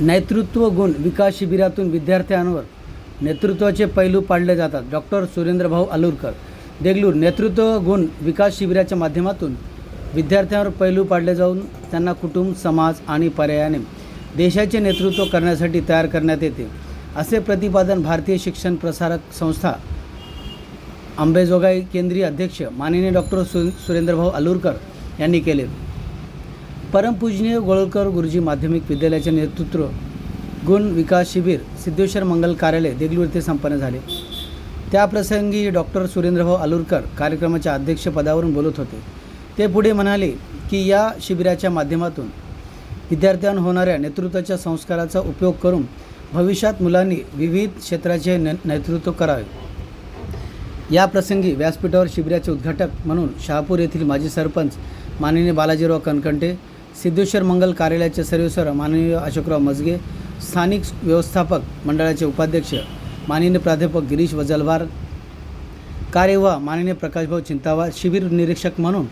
नेतृत्व गुण विकास शिबिरातून विद्यार्थ्यांवर नेतृत्वाचे पैलू पाडले जातात. डॉक्टर सुरेंद्रभाऊ अलूरकर देगलूर. नेतृत्व गुण विकास शिबिराच्या माध्यमातून विद्यार्थ्यांवर पैलू पाडले जाऊन त्यांना कुटुंब समाज आणि पर्यायाने देशाचे नेतृत्व करण्यासाठी तयार करण्यात येते. असे प्रतिपादन भारतीय शिक्षण प्रसारक संस्था अंबेजोगाई केंद्रीय अध्यक्ष माननीय डॉक्टर सु सुरेंद्रभाऊ अलूरकर यांनी केले. परमपूजनीय गोळकर गुरुजी माध्यमिक विद्यालयाचे नेतृत्व गुण विकास शिबिर सिद्धेश्वर मंगल कार्यालय देगलूर येथे संपन्न झाले. त्याप्रसंगी डॉक्टर सुरेंद्रभाऊ आलुरकर कार्यक्रमाच्या अध्यक्षपदावरून बोलत होते. ते पुढे म्हणाले की या शिबिराच्या माध्यमातून विद्यार्थ्यांना होणाऱ्या नेतृत्वाच्या संस्काराचा उपयोग करून भविष्यात मुलांनी विविध क्षेत्राचे ने नेतृत्व करावे. या प्रसंगी व्यासपीठावर शिबिराचे उद्घाटक म्हणून शहापूर येथील माजी सरपंच माननीय बालाजीराव कणकंटे सिद्धेश्वर मंगल कार्यालयाचे सर्वेसर माननीय अशोकराव मजगे स्थानिक व्यवस्थापक मंडळाचे उपाध्यक्ष माननीय प्राध्यापक गिरीश वजलवार कार्यवा माननीय प्रकाशभाऊ चिंतावार शिबिर निरीक्षक म्हणून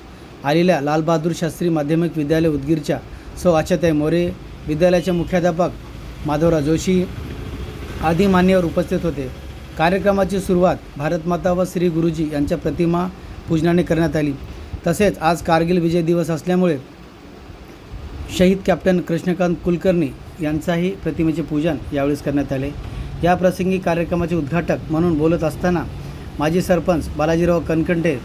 आलेल्या लालबहादूर शास्त्री माध्यमिक विद्यालय उदगीरच्या सौ आशाताई मोरे विद्यालयाचे मुख्याध्यापक माधवराव जोशी आदी मान्यवर उपस्थित होते. कार्यक्रमाची सुरुवात भारतमाता व श्री गुरुजी यांच्या प्रतिमा पूजनाने करण्यात आली. तसेच आज कारगिल विजय दिवस असल्यामुळे शहीद कॅप्टन कृष्णकांत कुलकर्णी यांचाही प्रतिमेचे पूजन यावेळेस करण्यात आले. या प्रसंगी कार्यक्रमाचे उद्घाटक म्हणून बोलत असताना माजी सरपंच बालाजीराव कणकंटे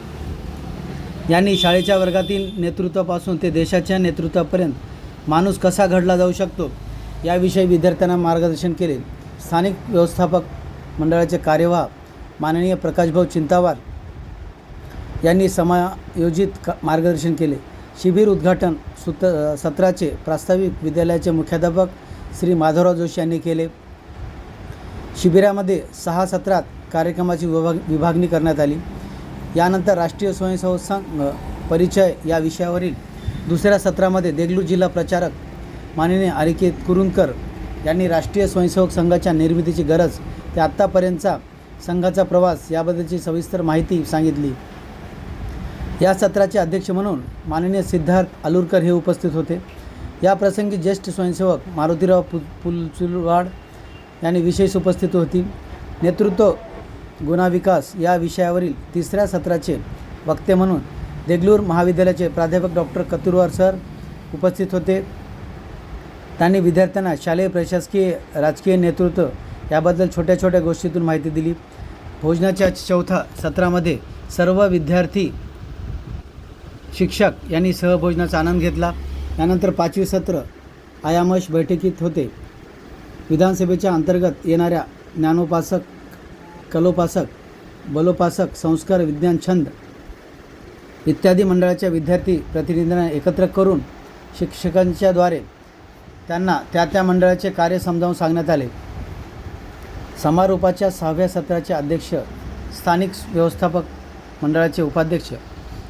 यांनी शाळेच्या वर्गातील नेतृत्वापासून ते देशाच्या नेतृत्वापर्यंत माणूस कसा घडला जाऊ शकतो याविषयी विद्यार्थ्यांना मार्गदर्शन केले. स्थानिक व्यवस्थापक मंडळाचे कार्यवाह माननीय प्रकाशभाऊ चिंतावार यांनी समायोजित मार्गदर्शन केले. शिबिर उद्घाटन सुत सत्राचे प्रास्ताविक विद्यालयाचे मुख्याध्यापक श्री माधवराव जोशी यांनी केले. शिबिरामध्ये सहा सत्रात कार्यक्रमाची विभाग विभागणी करण्यात आली. यानंतर राष्ट्रीय स्वयंसेवक संघ परिचय या विषयावरील दुसऱ्या सत्रामध्ये देगलूर जिल्हा प्रचारक माननीय अरिकेत कुरुंदकर यांनी राष्ट्रीय स्वयंसेवक संघाच्या निर्मितीची गरज ते आत्तापर्यंतचा संघाचा प्रवास याबद्दलची सविस्तर माहिती सांगितली. या सत्राचे अध्यक्ष म्हणून माननीय सिद्धार्थ आलुरकर हे उपस्थित होते. या प्रसंगी ज्येष्ठ स्वयंसेवक मारुतीराव पु पुलचुलवाड यांनी विशेष उपस्थित होती. नेतृत्व गुणाविकास या विषयावरील तिसऱ्या सत्राचे वक्ते म्हणून देगलूर महाविद्यालयाचे प्राध्यापक डॉक्टर कतुरवार सर उपस्थित होते. त्यांनी विद्यार्थ्यांना शालेय प्रशासकीय राजकीय नेतृत्व याबद्दल छोट्या छोट्या गोष्टीतून माहिती दिली. भोजनाच्या चौथा सत्रामध्ये सर्व विद्यार्थी शिक्षक यांनी सहभोजनाचा आनंद घेतला. यानंतर पाचवी सत्र आयामश बैठकीत होते. विधानसभेच्या अंतर्गत येणाऱ्या ज्ञानोपासक कलोपासक बलोपासक संस्कार विज्ञान छंद इत्यादी मंडळाच्या विद्यार्थी प्रतिनिधींना एकत्र करून शिक्षकांच्याद्वारे त्यांना त्या त्या मंडळाचे कार्य समजावून सांगण्यात आले. समारोपाच्या सहाव्या सत्राचे अध्यक्ष स्थानिक व्यवस्थापक मंडळाचे उपाध्यक्ष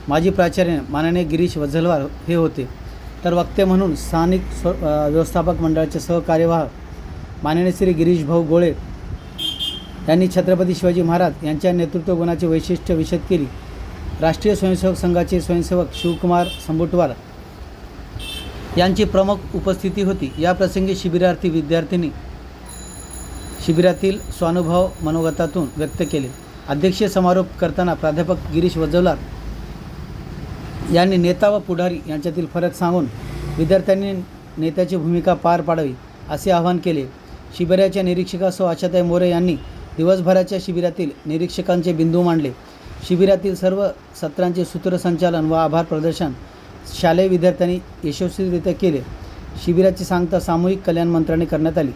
माजी प्राचार्य माननीय गिरीश वझलवार हे होते. तर वक्ते म्हणून स्थानिक स्व व्यवस्थापक मंडळाचे सहकार्यवाह माननीय श्री गिरीश भाऊ गोळे यांनी छत्रपती शिवाजी महाराज यांच्या नेतृत्व गुणाचे वैशिष्ट्य विशद केली. राष्ट्रीय स्वयंसेवक संघाचे स्वयंसेवक शिवकुमार संबुटवार यांची प्रमुख उपस्थिती होती. या प्रसंगी शिबिरार्थी विद्यार्थिनी शिबिरातील स्वानुभव मनोगतातून व्यक्त केले. अध्यक्षीय समारोप करताना प्राध्यापक गिरीश वजवलार यांनी नेता व पुढारी यांच्यातील फरक सांगून विद्यार्थ्यांनी नेत्याची भूमिका पार पाडावी असे आवाहन केले. शिबिराच्या निरीक्षिका सौ आशाताई मोरे यांनी दिवसभराच्या शिबिरातील निरीक्षकांचे बिंदू मांडले. शिबिरातील सर्व सत्रांचे सूत्रसंचालन व आभार प्रदर्शन शालेय विद्यार्थ्यांनी यशस्वीरित्या केले. शिबिराची सांगता सामूहिक कल्याण मंत्र्याने करण्यात आली.